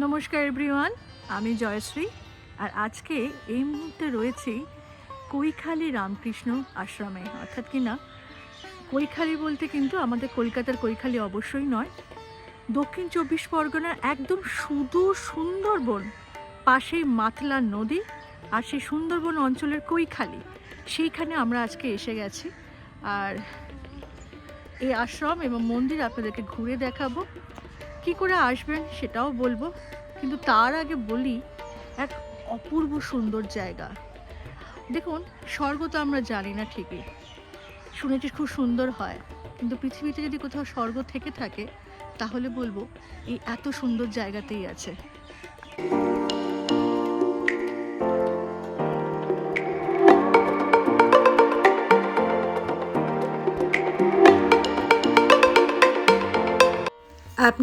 নমস্কার এভরিওয়ান আমি জয়শ্রী, আর আজকে এই মুহূর্তে রয়েছি কৈখালি রামকৃষ্ণ আশ্রমে। অর্থাৎ কি না? কৈখালি বলতে কিন্তু আমাদের কলকাতার কৈখালি অবশ্যই নয়। দক্ষিণ চব্বিশ পরগনার একদম সুদূর সুন্দরবন, পাশেই মাতলা নদী আর সেই সুন্দরবন অঞ্চলের কৈখালি। সেইখানে আমরা আজকে এসে গেছি। আর এই আশ্রম এবং মন্দির আপনাদেরকে ঘুরে দেখাবো। কি করে আসবেন সেটাও বলব, কিন্তু তার আগে বলি এক অপূর্ব সুন্দর জায়গা। দেখুন, স্বর্গ তো আমরা জানি না ঠিকই। শুনেছি খুব সুন্দর হয়, কিন্তু পৃথিবীতে যদি কোথাও স্বর্গ থেকে থাকে, তাহলে বলব এই এত সুন্দর জায়গাতেই আছে।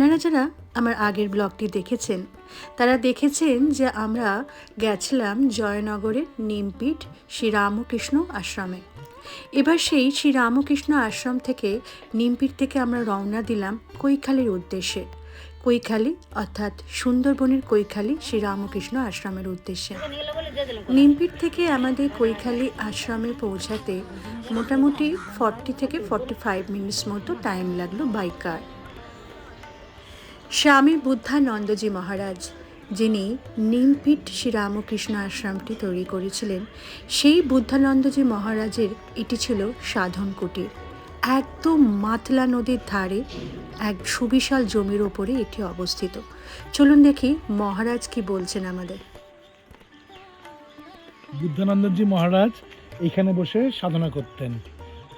আপনারা যারা আমার আগের ব্লগটি দেখেছেন। তারা দেখেছেন যে আমরা গেছিলাম জয়নগরের নিমপিঠ শ্রী রামকৃষ্ণ আশ্রমে। এবার সেই শ্রী রামকৃষ্ণ আশ্রম থেকে নিমপিঠ থেকে আমরা রওনা দিলাম কৈখালির উদ্দেশ্যে। কৈখালি অর্থাৎ সুন্দরবনের কৈখালি শ্রী রামকৃষ্ণ আশ্রমের উদ্দেশ্যে। নিমপিঠ থেকে আমাদের কৈখালি আশ্রমে পৌঁছাতে মোটামুটি ফর্টি থেকে ফর্টি ফাইভ মিনিটস মতো টাইম লাগল বাই কার স্বামী বুদ্ধানন্দজি মহারাজ, যিনি নিমপিঠ শ্রীরামকৃষ্ণ আশ্রমটি তৈরি করেছিলেন, সেই বুদ্ধানন্দজি মহারাজের এটি ছিল সাধন কুটির। একদম মাতলা নদীর ধারে এক সুবিশাল জমির ওপরে এটি অবস্থিত। চলুন দেখি মহারাজ কি বলছেন আমাদের। বুদ্ধানন্দজি মহারাজ এখানে বসে সাধনা করতেন।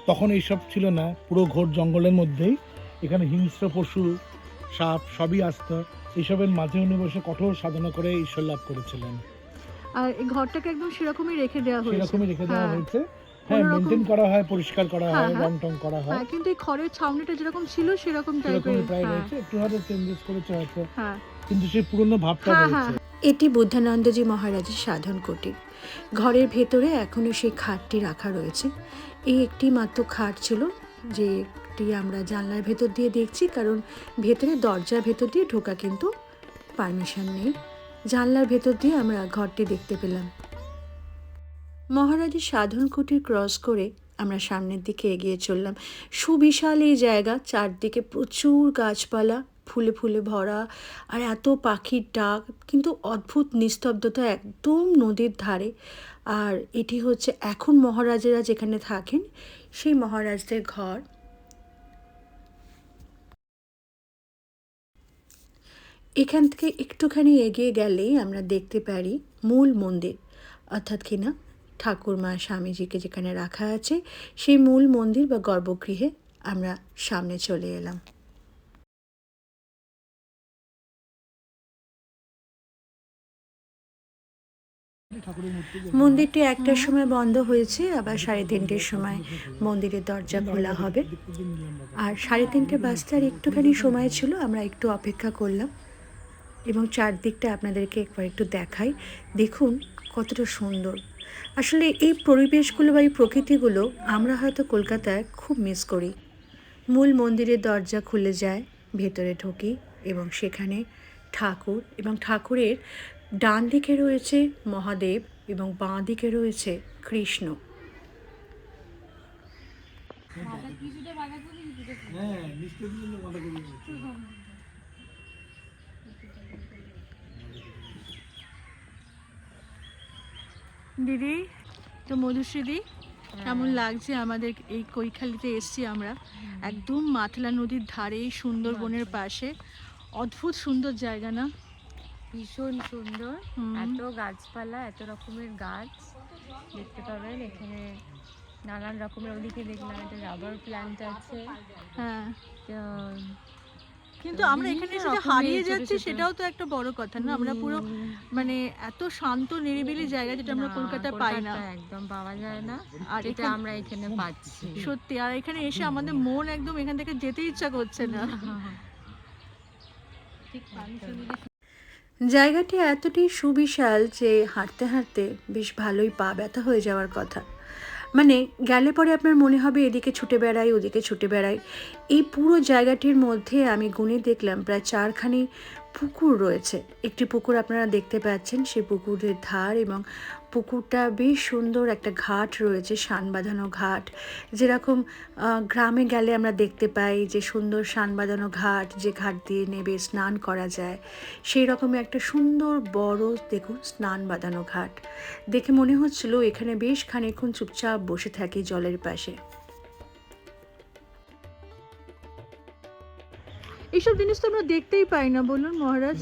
তখন এইসব ছিল না, পুরো ঘোর জঙ্গলের মধ্যেই এখানে হিংস্র পশু সাপ সবই আসত। এইসবের মাঝে উনি বসে কঠোর সাধনা করে ঈশ্বর লাভ করেছিলেন। আর এই ঘরটাকে একদম সেরকমই রেখে দেওয়া হয়েছে। সেরকমই রেখে দেওয়া হ্যাঁ। হয়েছে। হ্যাঁ মেনটেন করা হয় পরিষ্কার করা হ্যাঁ, হয় হ্যাঁ। রং টং করা হয়। হ্যাঁ কিন্তু এই খড়ের ছাউনিটা যেরকম ছিল সেরকম টাইপের প্রায় রয়েছে। একটু হয়তো চেঞ্জেস করেছে হয়তো। হ্যাঁ। কিন্তু সেই পুরনো ভাবটা রয়েছে। এটি বুদ্ধানন্দজি মহারাজের সাধন কুটির। ঘরের ভেতরে এখনও সেই খাটটি রাখা রয়েছে। এই একটি মাত্র খাট ছিল যে একটি আমরা জানলার ভেতর দিয়ে দেখছি, কারণ ভেতরে দরজার ভেতর দিয়ে ঢোকা কিন্তু পারমিশন নেই। জানলার ভেতর দিয়ে আমরা ঘরটি দেখতে পেলাম। মহারাজের সাধন কুটির ক্রস করে আমরা সামনের দিকে এগিয়ে চললাম। সুবিশাল এই জায়গা, চারদিকে প্রচুর গাছপালা, ফুলে ফুলে ভরা, আর এত পাখির ডাক, কিন্তু অদ্ভুত নিস্তব্ধতা একদম নদীর ধারে। আর এটি হচ্ছে এখন মহারাজেরা যেখানে থাকেন, সেই মহারাজদের ঘর। এখান থেকে একটুখানি এগিয়ে গেলেই আমরা দেখতে পারি মূল মন্দির। অর্থাৎ কিনা ঠাকুরমা স্বামীজিকে যেখানে রাখা আছে, সেই মূল মন্দির বা গর্ভগৃহে আমরা সামনে চলে এলাম। মন্দিরটি একটার সময় বন্ধ হয়েছে, আবার সাড়ে তিনটের সময় মন্দিরের দরজা খোলা হবে। আর সাড়ে তিনটে বাজতে আর একটুখানি সময় ছিল, আমরা একটু অপেক্ষা করলাম। এবং চারদিকটা আপনাদেরকে একবার একটু দেখাই। দেখুন কতটা সুন্দর। আসলে এই পরিবেশগুলো বা এই প্রকৃতিগুলো আমরা হয়তো কলকাতায় খুব মিস করি। মূল মন্দিরের দরজা খুলে যায়, ভেতরে ঢুকি এবং সেখানে ঠাকুর এবং ঠাকুরের ডান দিকে রয়েছে মহাদেব এবং বাঁ দিকে রয়েছে কৃষ্ণ। হ্যাঁ নিশ্চয়ই কিন্তু মাথা করে দিদি তো মধুশ্রীদি কেমন লাগছে আমাদের এই কৈখালিতে এসছি আমরা? একদম মাতলা নদীর ধারে সুন্দরবনের পাশে। অদ্ভুত সুন্দর জায়গা না? ভীষণ সুন্দর। এত গাছপালা এত রকমের গাছ। দেখতে পাবেন এখানে নানান রকমের ওদিকে দেখলাম একটা রাবার প্ল্যান্ট আছে। হ্যাঁ। কিন্তু আমরা এখানে এসে যে হারিয়ে যাচ্ছি সেটাও তো একটা বড় কথা না? আমরা পুরো মানে এত শান্ত নিরিবিলি জায়গা যেটা আমরা কলকাতায় পাই না। একদম পাওয়া যায় না। আর এটা আমরা এখানে পাচ্ছি। সত্যি আর এখানে এসে আমাদের মন একদম এখান থেকে যেতে ইচ্ছা করছে না। জায়গাটি এতটাই সুবিশাল যে হাঁটতে হাঁটতে বেশ ভালোই পা ব্যথা হয়ে যাওয়ার কথা। মানে গেলে পরে আপনার মনে হবে এদিকে ছুটে বেড়াই, ওদিকে ছুটে বেড়াই। এই পুরো জায়গাটির মধ্যে আমি গুনে দেখলাম প্রায় চারখানি পুকুর রয়েছে। একটি পুকুর আপনারা দেখতে পাচ্ছেন, সেই পুকুরের ধার এবং পুকুরটা বেশ সুন্দর একটা ঘাট রয়েছে শান বাঁধানো ঘাট। যেরকম গ্রামে গেলে আমরা দেখতে পাই যে সুন্দর শান বাঁধানো ঘাট, যে ঘাট দিয়ে নেবে, স্নান করা যায়। সেই রকমই একটা সুন্দর বড়, দেখুন স্নান বাঁধানো ঘাট। দেখে মনে হচ্ছিল এখানে বেশ খানিকক্ষণ চুপচাপ বসে থাকি জলের পাশে। এইসব জিনিস তো আমরা দেখতেই পাই না, বলুন মহারাজ।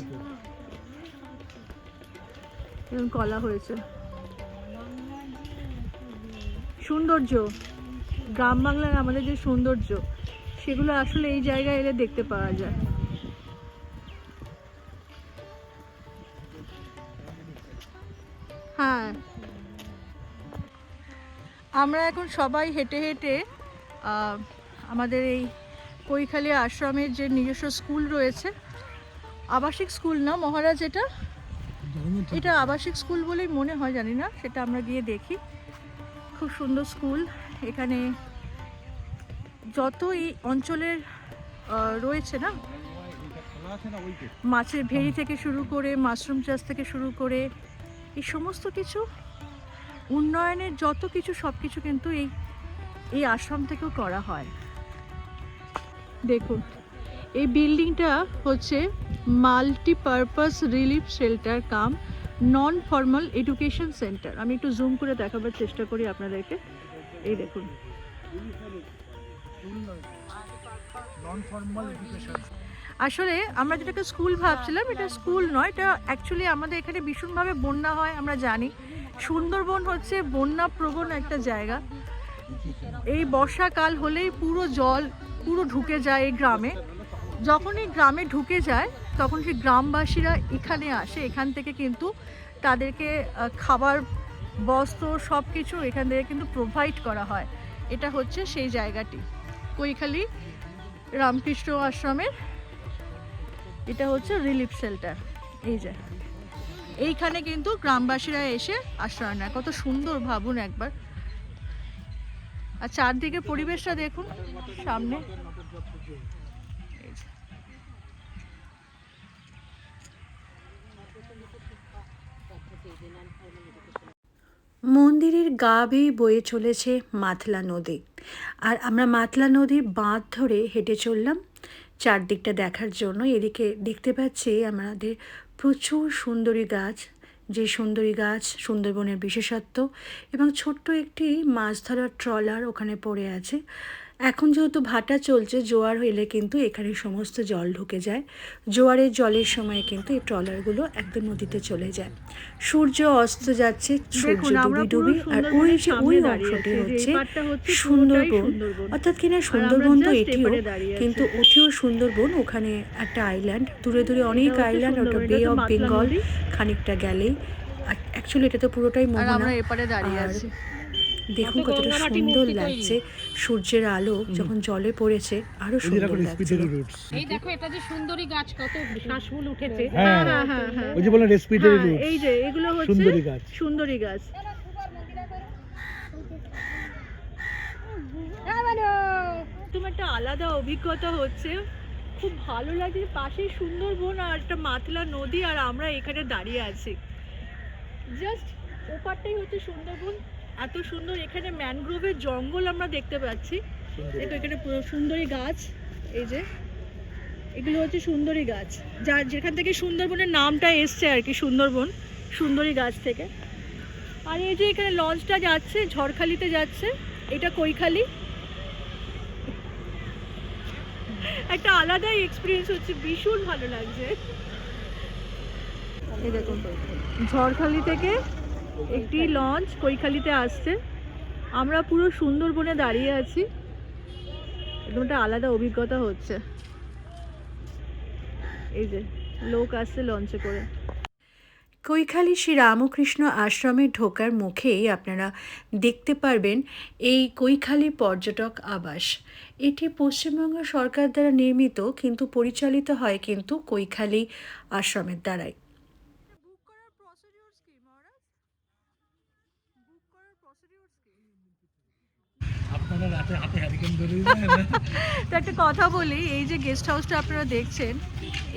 কলা হয়েছে। সৌন্দর্য, গ্রাম বাংলার আমাদের যে সৌন্দর্য, সেগুলো আসলে এই জায়গায় এলে দেখতে পাওয়া যায়। হ্যাঁ। আমরা এখন সবাই হেঁটে হেঁটে আমাদের এই কৈখালী আশ্রমের যে নিজস্ব স্কুল রয়েছে, আবাসিক স্কুল না মহারাজ এটা? এটা আবাসিক স্কুল বলেই মনে হয়, জানি না, সেটা আমরা গিয়ে দেখি। খুব সুন্দর স্কুল। এখানে যত এই অঞ্চলের রয়েছে না, মাছের ভেড়ি থেকে শুরু করে, মাশরুম চাষ থেকে শুরু করে, এই সমস্ত কিছু, উন্নয়নের যত কিছু সব কিছু কিন্তু এই এই আশ্রম থেকেও করা হয়। দেখুন এই বিল্ডিংটা হচ্ছে multipurpose relief shelter cum non formal education centre আমি একটু জুম করে দেখাবার চেষ্টা করি আপনাদেরকে। এই দেখুন। আসলে আমরা যেটাকে স্কুল ভাবছিলাম এটা স্কুল নয় এটা অ্যাকচুয়ালি আমাদের এখানে ভীষণভাবে বন্যা হয় আমরা জানি। সুন্দরবন হচ্ছে বন্যা প্রবণ একটা জায়গা। এই বর্ষাকাল হলেই পুরো জল পুরো ঢুকে যায় এই গ্রামে। যখন এই গ্রামে ঢুকে যায়, তখন সেই গ্রামবাসীরা এখানে আসে। এখান থেকে কিন্তু তাদেরকে খাবার, বস্ত্র সব কিছু এখান থেকে কিন্তু প্রোভাইড করা হয়। এটা হচ্ছে সেই জায়গাটি। কৈখালী রামকৃষ্ণ আশ্রমের, এটা হচ্ছে রিলিফ শেল্টার এই যে। এইখানে কিন্তু গ্রামবাসীরা এসে আশ্রয় নেয়। কত সুন্দর ভাবুন একবার। আর চারদিকে পরিবেশটা দেখুন, সামনে। মন্দিরের গা বেয়ে বয়ে চলেছে মাতলা নদী। আর আমরা মাতলা নদীর বাঁধ ধরে হেঁটে চললাম। চারদিকটা দেখার জন্য এদিকে দেখতে পাচ্ছি আমাদের প্রচুর সুন্দরী গাছ। যে সুন্দরী গাছ সুন্দরবনের বিশেষত্ব এবং ছোট্ট একটি মাছ ধরার ট্রলার ওখানে পড়ে আছে। এখন যেহেতু ভাটা চলছে জোয়ার হইলে কিন্তু এখানে সমস্ত জল ঢুকে যায়। জোয়ারের জলের সময় কিন্তু এই ট্রলারগুলো একদম নদীতে চলে যায়। সূর্য অস্ত যাচ্ছে সূর্য ডুবি ডুবি আর ওই যে ওই অংশটি হচ্ছে সুন্দরবন। অর্থাৎ কিনা সুন্দরবন তো এটিও। কিন্তু ওটিও সুন্দরবন ওখানে একটা আইল্যান্ড দূরে দূরে অনেক আইল্যান্ড ওটা বে অফ বেঙ্গল খানিকটা গেলেই। অ্যাকচুয়ালি এটা তো পুরোটাই মোহনা আমরা এপারে দাঁড়িয়ে আর আছি। দেখুন কতটা সুন্দর লাগছে। সূর্যের আলো যখন জলে পড়েছে আরও সুন্দর লাগছে। এই দেখো এটা যে সুন্দরী গাছ কত শ্বাসমূল উঠেছে। হ্যাঁ হ্যাঁ হ্যাঁ হ্যাঁ ওই যে বলেন রেসপিরেটরি হ্যাঁ, রুটস এই যে এগুলো হচ্ছে সুন্দরী গাছ। সুন্দরী গাছ। তুমি একটা আলাদা অভিজ্ঞতা হচ্ছে। খুব ভালো লাগে পাশে সুন্দরবন আর একটা মাতলা নদী আর আমরা এখানে দাঁড়িয়ে আছি। জাস্ট ওপারটাই হচ্ছে সুন্দরবন। এত সুন্দর এখানে ম্যানগ্রোভের জঙ্গল আমরা দেখতে পাচ্ছি। দেখো এখানে পুরো সুন্দরী গাছ। এই যে এগুলো হচ্ছে সুন্দরী গাছ। যার যেখান থেকে সুন্দরবনের নামটা এসছে আর কি সুন্দরবন সুন্দরী গাছ থেকে। আর এই যে এখানে লঞ্চটা যাচ্ছে ঝড়খালিতে যাচ্ছে। এটা কৈখালি। একটা আলাদাই এক্সপিরিয়েন্স হচ্ছে ভীষণ ভালো লাগছে। ঝড়খালি থেকে একটি লঞ্চ কৈখালিতে আসছে। আমরা পুরো সুন্দরবনে দাঁড়িয়ে আছি। একদম একটা আলাদা অভিজ্ঞতা হচ্ছে। এই যে, লোক আসছে লঞ্চে করে। কৈখালী শ্রী রামকৃষ্ণ আশ্রমে ঢোকার মুখেই আপনারা দেখতে পারবেন এই কৈখালী পর্যটক আবাস। এটি পশ্চিমবঙ্গ সরকার দ্বারা নির্মিত, কিন্তু পরিচালিত হয় কিন্তু কৈখালী আশ্রমের দ্বারাই বুক করার প্রসিডিউরস কি মহারাজ বুক করার প্রসিডিউরস কি আপনার আমরা রাতে হাতে হ্যারিকেন ধরে তো একটা কথা বলি, এই যে গেস্ট হাউসটা আপনারা দেখছেন,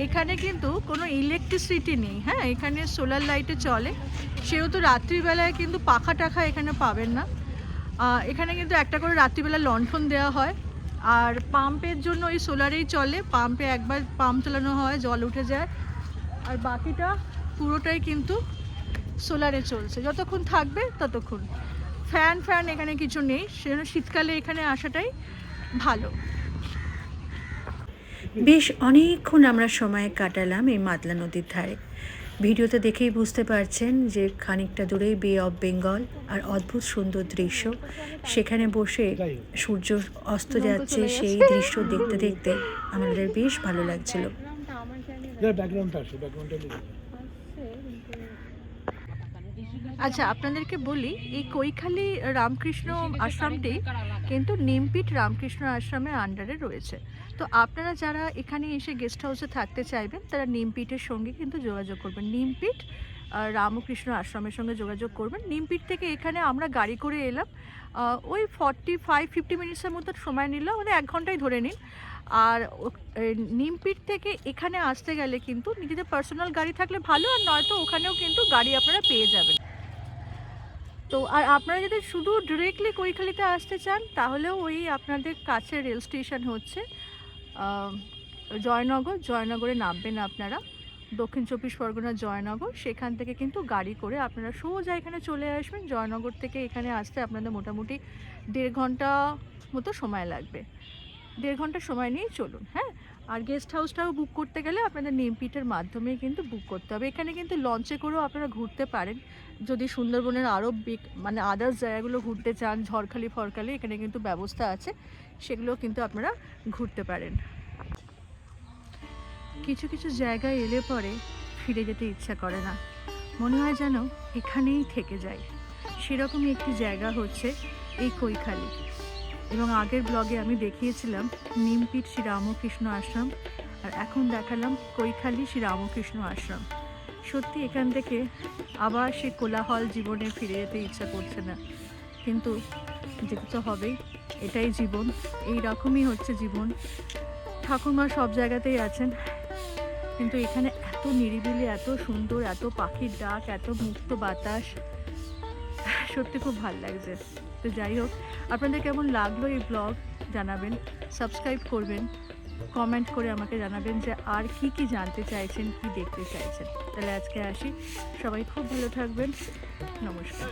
এখানে কিন্তু কোনো ইলেকট্রিসিটি নেই হ্যাঁ? এখানে সোলার লাইটে চলে। সেহেতু রাত্রিবেলায় কিন্তু পাখা টাখা এখানে পাবেন না। এখানে কিন্তু একটা করে রাত্রিবেলা লণ্ঠন দেওয়া হয়। আর পাম্পের জন্য ওই সোলারেই চলে। পাম্পে একবার পাম্প চালানো হয়, জল উঠে যায়। আর বাকিটা পুরোটাই কিন্তু সোলারে চলছে। যতক্ষণ থাকবে ততক্ষণ। ফ্যান ফ্যান এখানে কিছু নেই। সেজন্য শীতকালে এখানে আসাটাই ভালো। বেশ অনেকক্ষণ আমরা সময় কাটালাম এই মাতলা নদীর ধারে। ভিডিওতে দেখেই বুঝতে পারছেন যে খানিকটা দূরেই বে অফ বেঙ্গল আর অদ্ভুত সুন্দর দৃশ্য। সেখানে বসে সূর্য অস্ত যাচ্ছে সেই দৃশ্য দেখতে দেখতে। আমাদের বেশ ভালো লাগছিল। ব্যাকগ্রাউন্ডটা আসে ব্যাকগ্রাউন্ডটা লিখে আসছে কিন্তু আচ্ছা আপনাদেরকে বলি এই কৈখালি রামকৃষ্ণ আশ্রমটি কিন্তু নিমপিট রামকৃষ্ণ আশ্রমের আন্ডারে রয়েছে। তো আপনারা যারা এখানে এসে গেস্ট হাউসে থাকতে চাইবেন তারা নিমপিটের সঙ্গে কিন্তু যোগাযোগ করবেন। নিমপিট রামকৃষ্ণ আশ্রমের সঙ্গে যোগাযোগ করবেন। নিমপিট থেকে এখানে আমরা গাড়ি করে এলাম। ওই ফর্টি ফাইভ ফিফটি মিনিটসের মতো সময় নিল মানে এক ঘন্টায় ধরে নিন। আর নিমপিট থেকে এখানে আসতে গেলে কিন্তু নিজেদের পার্সোনাল গাড়ি থাকলে ভালো আর নয়তো ওখানেও কিন্তু গাড়ি আপনারা পেয়ে যাবেন। তো আর আপনারা যদি শুধু ডিরেক্টলি কৈখালিতে আসতে চান, তাহলেও ওই আপনাদের কাছে রেল স্টেশন হচ্ছে জয়নগর। জয়নগরে নামবেন আপনারা। দক্ষিণ চব্বিশ পরগনা জয়নগর। সেখান থেকে কিন্তু গাড়ি করে আপনারা সোজা এখানে চলে আসবেন। জয়নগর থেকে এখানে আসতে আপনাদের মোটামুটি দেড় ঘণ্টা মতো সময় লাগবে। দেড় ঘণ্টা সময় নিয়ে চলুন হ্যাঁ? আর গেস্ট হাউসটাও বুক করতে গেলে আপনাদের নেমপিটের মাধ্যমে কিন্তু বুক করতে হবে। এখানে কিন্তু লঞ্চে করেও আপনারা ঘুরতে পারেন। যদি সুন্দরবনের আরও মানে আদার্স জায়গাগুলো ঘুরতে চান, ঝড়খালি ফরখালি এখানে কিন্তু ব্যবস্থা আছে। সেগুলো কিন্তু আপনারা ঘুরতে পারেন। কিছু কিছু জায়গায় এলে পরে ফিরে যেতে ইচ্ছা করে না। মনে হয় যেন এখানেই থেকে যায়। সেরকমই একটি জায়গা হচ্ছে এই কৈখালি। এবং আগের ব্লগে আমি দেখিয়েছিলাম নিমপিট শ্রী রামকৃষ্ণ আশ্রম, আর এখন দেখালাম কৈখালি শ্রী রামকৃষ্ণ আশ্রম। সত্যি এখান থেকে আবার সে কোলাহল জীবনে ফিরে যেতে ইচ্ছা করছে না। কিন্তু যেতে তো হবেই, এটাই জীবন, এই রকমই হচ্ছে জীবন। ঠাকুরমা সব জায়গাতেই আছেন, কিন্তু এখানে এত নিরিবিলি, এত সুন্দর, এত পাখির ডাক, এত মুক্ত বাতাস, সত্যি খুব ভালো লাগছে। তো যাই হোক, আপনাদের কেমন লাগল এই ব্লগ জানাবেন সাবস্ক্রাইব করবেন কমেন্ট করে আমাকে জানাবেন যে আর কি কি জানতে চাইছেন, কি দেখতে চাইছেন। তাহলে আজকে আসি। সবাই খুব ভালো থাকবেন। নমস্কার।